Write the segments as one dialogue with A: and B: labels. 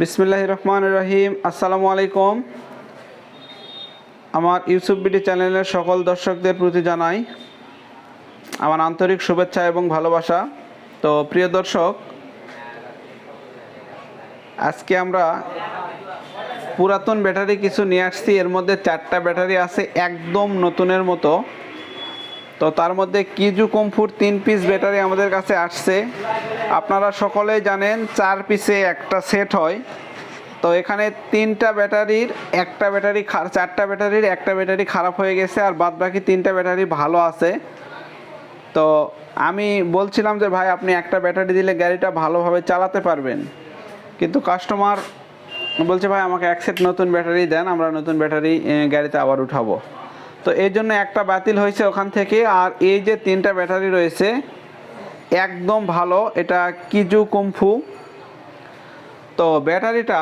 A: বিসমিল্লাহ রহমান রহিম। আসসালামু আলাইকুম। আমার ইউসুফ বিডি চ্যানেলের সকল দর্শকদের প্রতি জানাই আমার আন্তরিক শুভেচ্ছা এবং ভালোবাসা। তো প্রিয় দর্শক, আজকে আমরা পুরাতন ব্যাটারি কিছু নিয়ে আসছি। এর মধ্যে চারটা ব্যাটারি আছে, একদম নতুনের মতো। তো তার মধ্যে কিজু কমফুর তিন পিস ব্যাটারি আমাদের কাছে আসছে। আপনারা সকলেই জানেন চার পিসে একটা সেট হয়। তো এখানে তিনটা ব্যাটারির একটা ব্যাটারি চারটা ব্যাটারির একটা ব্যাটারি খারাপ হয়ে গেছে আর বাদ বাকি তিনটা ব্যাটারি ভালো আছে। তো আমি বলছিলাম যে, ভাই, আপনি একটা ব্যাটারি দিলে গাড়িটা ভালোভাবে চালাতে পারবেন। কিন্তু কাস্টমার বলছে, ভাই, আমাকে এক সেট নতুন ব্যাটারি দেন, আমরা নতুন ব্যাটারি গাড়িতে আবার উঠাবো। তো এই জন্য একটা বাতিল হয়েছে ওখান থেকে, আর এই যে তিনটা ব্যাটারি রয়েছে, একদম ভালো, এটা কিজু কুমফু। তো ব্যাটারিটা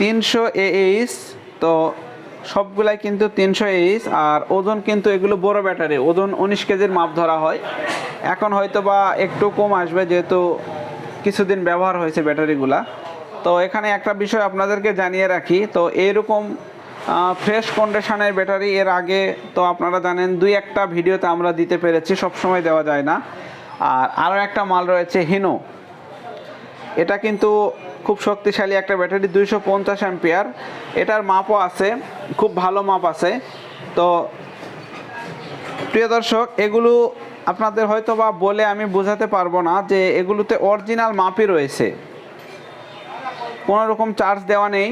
A: তিনশো এইচ তো সবগুলাই কিন্তু তিনশো এইচ আর ওজন কিন্তু এগুলো বড় ব্যাটারি, ওজন উনিশ কেজির মাপ ধরা হয়। এখন হয়তো বা একটু কম আসবে, যেহেতু কিছুদিন ব্যবহার হয়েছে ব্যাটারিগুলা। তো এখানে একটা বিষয় আপনাদেরকে জানিয়ে রাখি, তো এইরকম ফ্রেশ কন্ডিশনের ব্যাটারি এর আগে তো আপনারা জানেন, দুই একটা ভিডিওতে আমরা দিতে পেরেছি সব সময় দেওয়া যায় না। আর আরও একটা মাল রয়েছে হিনো এটা কিন্তু খুব শক্তিশালী একটা ব্যাটারি দুইশো পঞ্চাশ অ্যাম্পিয়ার এটার মাপও আছে, খুব ভালো মাপ আছে। তো প্রিয় দর্শক, এগুলো আপনাদের হয়তো বা বলে আমি বোঝাতে পারব না যে এগুলোতে অরিজিনাল মাপই রয়েছে। কোনো রকম চার্জ দেওয়া নেই।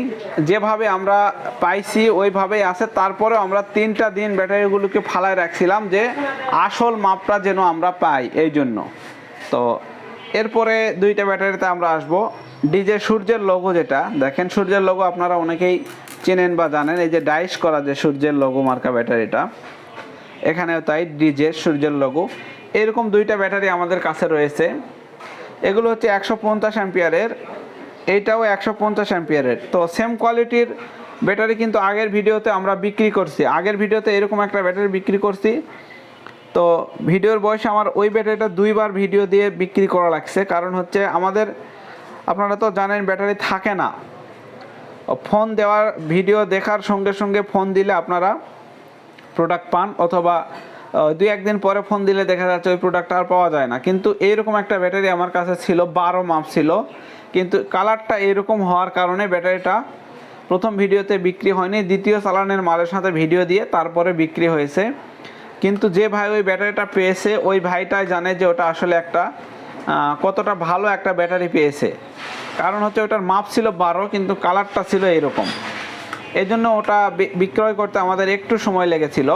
A: যেভাবে আমরা পাইছি, ওইভাবেই আছে। তারপরে আমরা তিনটা দিন ব্যাটারিগুলোকে ফালায় রাখছিলাম যে আসল মাপটা যেন আমরা পাই এই জন্য। তো এরপরে দুইটা ব্যাটারিতে আমরা আসব। ডিজে সূর্যের লোগো যেটা, দেখেন সূর্যের লোগো আপনারা অনেকেই চেনেন বা জানেন, এই যে ডাইস করা যে সূর্যের লোগো মার্কা ব্যাটারিটা। এখানেও তাই ডিজে সূর্যের লোগো এরকম দুইটা ব্যাটারি আমাদের কাছে রয়েছে। এগুলো হচ্ছে একশো পঞ্চাশ অ্যাম্পিয়ারের এইটাও একশো পঞ্চাশ অ্যাম্পিয়ারের। তো সেম কোয়ালিটির ব্যাটারি কিন্তু আগের ভিডিওতে আমরা বিক্রি করছি। আগের ভিডিওতে এরকম একটা ব্যাটারি বিক্রি করছি। তো ভিডিওর বয়সে আমার ওই ব্যাটারিটা দুইবার ভিডিও দিয়ে বিক্রি করা লাগছে। কারণ হচ্ছে আমাদের, আপনারা তো জানেন ব্যাটারি থাকে না। ফোন দেওয়ার, ভিডিও দেখার সঙ্গে সঙ্গে ফোন দিলে আপনারা প্রোডাক্ট পান অথবা দুই একদিন পরে ফোন দিলে দেখা যাচ্ছে ওই প্রোডাক্টটা আর পাওয়া যায় না। কিন্তু এইরকম একটা ব্যাটারি আমার কাছে ছিল, বারো মাপ ছিল। কিন্তু কালারটা এরকম হওয়ার কারণে ব্যাটারিটা প্রথম ভিডিওতে বিক্রি হয়নি, দ্বিতীয় চালানের মালের সাথে ভিডিও দিয়ে তারপরে বিক্রি হয়েছে। কিন্তু যে ভাই ওই ব্যাটারিটা পেয়েছে, ওই ভাইটাই জানে যে ওটা আসলে একটা কতটা ভালো একটা ব্যাটারি পেয়েছে। কারণ হচ্ছে ওটার মাপ ছিল বারো, কিন্তু কালারটা ছিল এরকম। এই জন্য ওটা বিক্রয় করতে আমাদের একটু সময় লেগেছিল।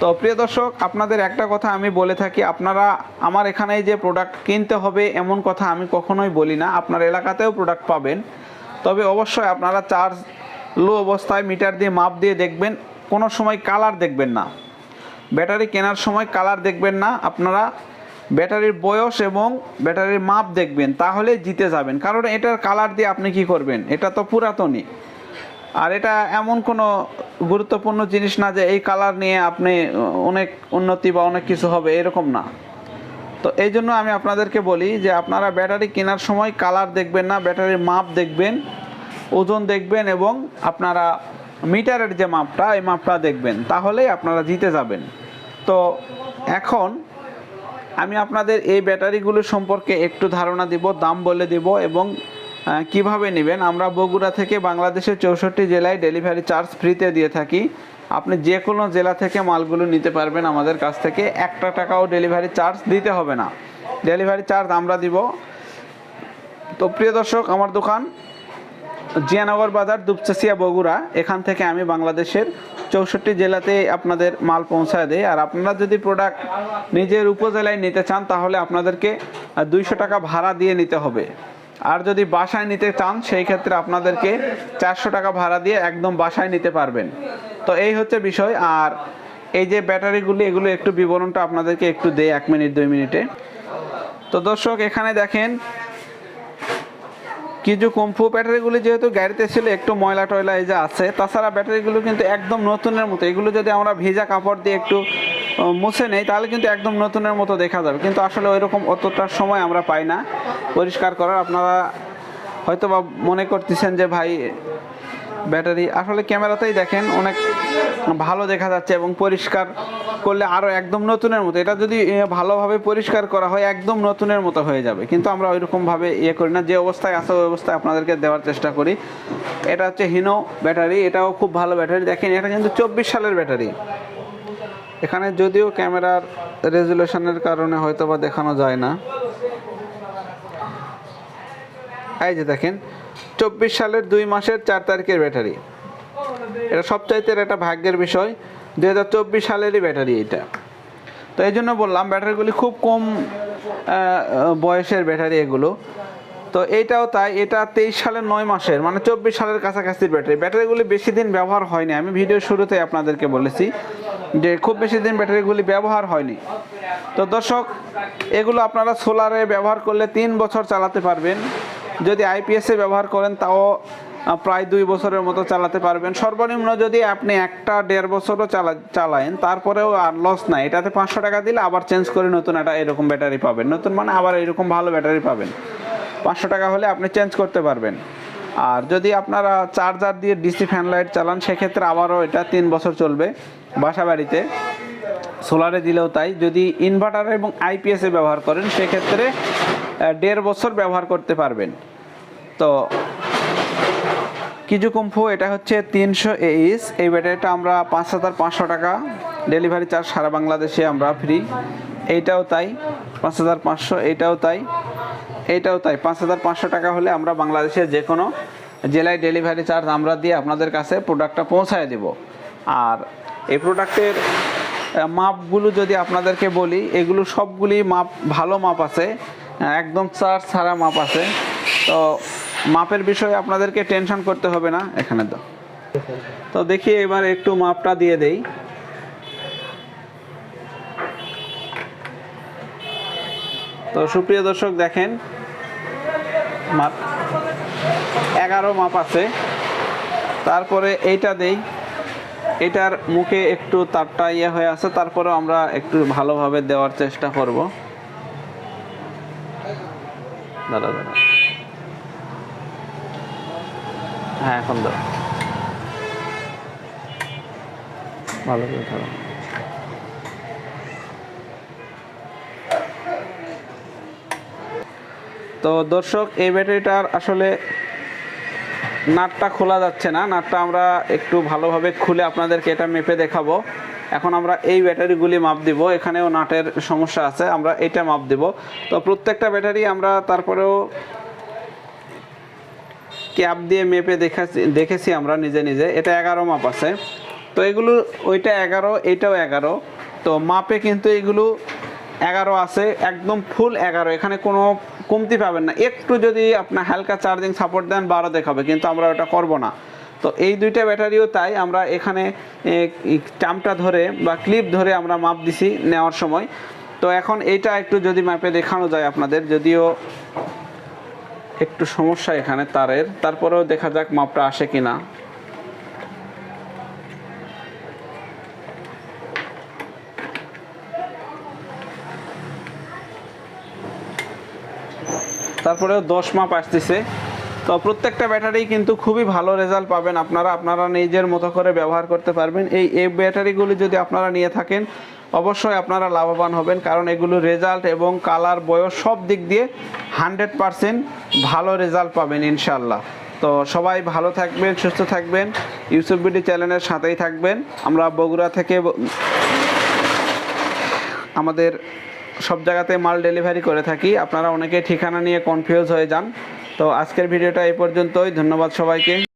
A: তো প্রিয় দর্শক, আপনাদের একটা কথা আমি বলে থাকি, আপনারা আমার এখানে যে প্রোডাক্ট কিনতে হবে এমন কথা আমি কখনোই বলি না। আপনার এলাকাতেও প্রোডাক্ট পাবেন। তবে অবশ্যই আপনারা চার্জ লো অবস্থায় মিটার দিয়ে মাপ দিয়ে দেখবেন, কোনো সময় কালার দেখবেন না। ব্যাটারি কেনার সময় কালার দেখবেন না, আপনারা ব্যাটারির বয়স এবং ব্যাটারির মাপ দেখবেন তাহলে জিতে যাবেন। কারণ এটার কালার দিয়ে আপনি কি করবেন? এটা তো পুরাতনই। আর এটা এমন কোনো গুরুত্বপূর্ণ জিনিস না যে এই কালার নিয়ে আপনি অনেক উন্নতি বা অনেক কিছু হবে, এরকম না। তো এই জন্য আমি আপনাদেরকে বলি যে আপনারা ব্যাটারি কেনার সময় কালার দেখবেন না, ব্যাটারির মাপ দেখবেন, ওজন দেখবেন এবং আপনারা মিটারের যে মাপটা, এই মাপটা দেখবেন, তাহলেই আপনারা জিতে যাবেন। তো এখন আমি আপনাদের এই ব্যাটারিগুলো সম্পর্কে একটু ধারণা দিব, দাম বলে দিব এবং কীভাবে নেবেন? আমরা বগুড়া থেকে বাংলাদেশের চৌষট্টি জেলায় ডেলিভারি চার্জ ফ্রিতে দিয়ে থাকি। আপনি যে কোনো জেলা থেকে মালগুলো নিতে পারবেন আমাদের কাছ থেকে। একটা টাকাও ডেলিভারি চার্জ দিতে হবে না। ডেলিভারি চার্জ আমরা দিব। তো প্রিয় দর্শক, আমার দোকান জিয়ানগর বাজার, দুপচাসিয়া বগুড়া। এখান থেকে আমি বাংলাদেশের চৌষট্টি জেলাতে আপনাদের মাল পৌঁছায় দেয় আর আপনারা যদি প্রোডাক্ট নিজের উপজেলায় নিতে চান, তাহলে আপনাদেরকে দুইশো টাকা ভাড়া দিয়ে নিতে হবে। আর যদি বাসায় নিতে চান, সেই ক্ষেত্রে আপনাদেরকে চারশো টাকা ভাড়া দিয়ে একদম বাসায় নিতে পারবেন। তো এই হচ্ছে বিষয়। আর এই যে ব্যাটারিগুলি, এগুলো একটু বিবরণটা আপনাদেরকে একটু দেয় এক মিনিট, দুই মিনিটে। তো দর্শক, এখানে দেখেন, কিছু কম্ফু ব্যাটারিগুলি যেহেতু গাড়িতে ছিল, একটু ময়লা টয়লা এই যে আছে, তাছাড়া ব্যাটারিগুলো কিন্তু একদম নতুনের মতো। এগুলো যদি আমরা ভেজা কাপড় দিয়ে একটু মুছে নেই, তাহলে কিন্তু একদম নতুনের মতো দেখা যাবে। কিন্তু আসলে ওই রকম অতটা সময় আমরা পাই না। পরিষ্কার করার, আপনারা হয়তো বা মনে করতেছেন যে, ভাই, ব্যাটারি আসলে ক্যামেরাতেই দেখেন, অনেক ভালো দেখা যাচ্ছে এবং পরিষ্কার করলে আরও একদম নতুনের মতো। এটা যদি ভালোভাবে পরিষ্কার করা হয়, একদম নতুনের মতো হয়ে যাবে। কিন্তু আমরা ওইরকমভাবে ইয়ে করি না, যে অবস্থায় আছে, ওই অবস্থায় আপনাদেরকে দেওয়ার চেষ্টা করি। এটা হচ্ছে হিনো ব্যাটারি, এটাও খুব ভালো ব্যাটারি। দেখেন, এটা কিন্তু চব্বিশ সালের ব্যাটারি। এখানে যদিও ক্যামেরার রেজুলেশনের কারণে হয়তো বা দেখানো যায় না। এই যে দেখেন, চব্বিশ সালের দুই মাসের চার তারিখের ব্যাটারি। এটা সবচাইতে একটা ভাগ্যের বিষয়, দুই হাজার চব্বিশ সালেরই ব্যাটারি এটা। তো এই জন্য বললাম, ব্যাটারিগুলি খুব কম বয়সের ব্যাটারি এগুলো। তো এইটাও তাই, এটা তেইশ সালের নয় মাসের মানে চব্বিশ সালের কাছাকাছির ব্যাটারি। ব্যাটারিগুলি বেশি দিন ব্যবহার হয়নি, আমি ভিডিও শুরুতে আপনাদেরকে বলেছি যে খুব বেশি দিন ব্যাটারিগুলি ব্যবহার হয়নি। তো দর্শক, এগুলো আপনারা সোলারে ব্যবহার করলে তিন বছর চালাতে পারবেন। যদি আইপিএসে ব্যবহার করেন, তাও প্রায় দুই বছরের মতো চালাতে পারবেন। সর্বনিম্ন যদি আপনি একটা দেড় বছরও চালা, চালায়েন, তারপরেও আর লস নাই। এটাতে পাঁচশো টাকা দিলে আবার চেঞ্জ করে নতুন একটা এরকম ব্যাটারি পাবেন। নতুন মানে আবার এরকম ভালো ব্যাটারি পাবেন। পাঁচশো টাকা হলে আপনি চেঞ্জ করতে পারবেন। আর যদি আপনারা চার্জার দিয়ে ডিসি ফ্যান লাইট চালান, সেক্ষেত্রে আবারও এটা তিন বছর চলবে বাসা বাড়িতে সোলারে দিলেও তাই। যদি ইনভার্টার এবং আইপিএসে ব্যবহার করেন, সেক্ষেত্রে দেড় বছর ব্যবহার করতে পারবেন। তো, কিছু কুম্ফু, এটা হচ্ছে তিনশো এইচ এই ব্যাটারিটা আমরা পাঁচ হাজার পাঁচশো টাকা ডেলিভারি চার্জ সারা বাংলাদেশে আমরা ফ্রি এইটাও তাই, পাঁচ হাজার পাঁচশো, এইটাও তাই এইটাও তাই। পাঁচ হাজার পাঁচশো টাকা হলে আমরা বাংলাদেশের যে কোনো জেলায় ডেলিভারি চার্জ আমরা দিয়ে আপনাদের কাছে প্রোডাক্টটা পৌঁছায় দেব। আর এই প্রোডাক্টের মাপগুলো যদি আপনাদেরকে বলি, এগুলো সবগুলি মাপ, ভালো মাপ আছে একদম চার্জ ছাড়া মাপ আছে। তো মাপের বিষয়ে আপনাদেরকে টেনশন করতে হবে না। এখানে তো তো দেখি এবার একটু মাপটা দিয়ে দেই। তো সুপ্রিয় দর্শক, দেখেন, মাপ এগারো মাপ আছে। তারপরে এইটা দেই। এটার মুখে একটু তারটা ইয়ে হয়ে আছে তারপরে আমরা একটু ভালোভাবে দেওয়ার চেষ্টা করব। দাঁড়া দাঁড়া হ্যাঁ এখন দাও ভালো করে তো দর্শক, এই ব্যাটারিটার আসলে নাটটা খোলা যাচ্ছে না। নাটটা আমরা একটু ভালোভাবে খুলে আপনাদেরকে এটা মেপে দেখাবো। এখন আমরা এই ব্যাটারিগুলি মাপ দিব। এখানেও নাটের সমস্যা আছে, আমরা এটা মাপ দিব। তো প্রত্যেকটা ব্যাটারি আমরা তারপরেও ক্যাপ দিয়ে মেপে দেখাছি দেখেছি আমরা নিজে নিজে। এটা এগারো মাপ আছে। তো এগুলো, ওইটা এগারো এইটাও এগারো। তো মাপে কিন্তু এগুলো এগারো আছে, একদম ফুল এগারো। এখানে কোনো কমতি পাবেন না। একটু যদি আপনার হালকা চার্জিং সাপোর্ট দেন, বারো দেখাবে কিন্তু আমরা ওটা করব না। তো এই দুইটা ব্যাটারিও তাই, আমরা এখানে চামটা ধরে বা ক্লিপ ধরে আমরা মাপ দিছি নেওয়ার সময়। তো এখন এইটা একটু যদি ম্যাপে দেখানো যায় আপনাদের, যদিও একটু সমস্যা এখানে তারের, তারপরেও দেখা যাক মাপটা আসে কিনা। তারপরেও দশ মাপ আসতেছে। তো প্রত্যেকটা ব্যাটারি কিন্তু খুবই ভালো রেজাল্ট পাবেন আপনারা। আপনারা নিজের মতো করে ব্যবহার করতে পারবেন। এই এই ব্যাটারিগুলি যদি আপনারা নিয়ে থাকেন, অবশ্যই আপনারা লাভবান হবেন। কারণ এগুলো রেজাল্ট এবং কালার, বয়স সব দিক দিয়ে হান্ড্রেড পারসেন্ট ভালো রেজাল্ট পাবেন ইনশাল্লাহ তো সবাই ভালো থাকবেন, সুস্থ থাকবেন। ইউসুফ বিডি চ্যানেলের সাথেই থাকবেন। আমরা বগুড়া থেকে আমাদের সব জায়গাতে মাল ডেলিভারি করে থাকি। আপনারা অনেকে ঠিকানা নিয়ে কনফিউজ হয়ে যান। তো আজকের ভিডিওটা এই পর্যন্তই। ধন্যবাদ সবাইকে।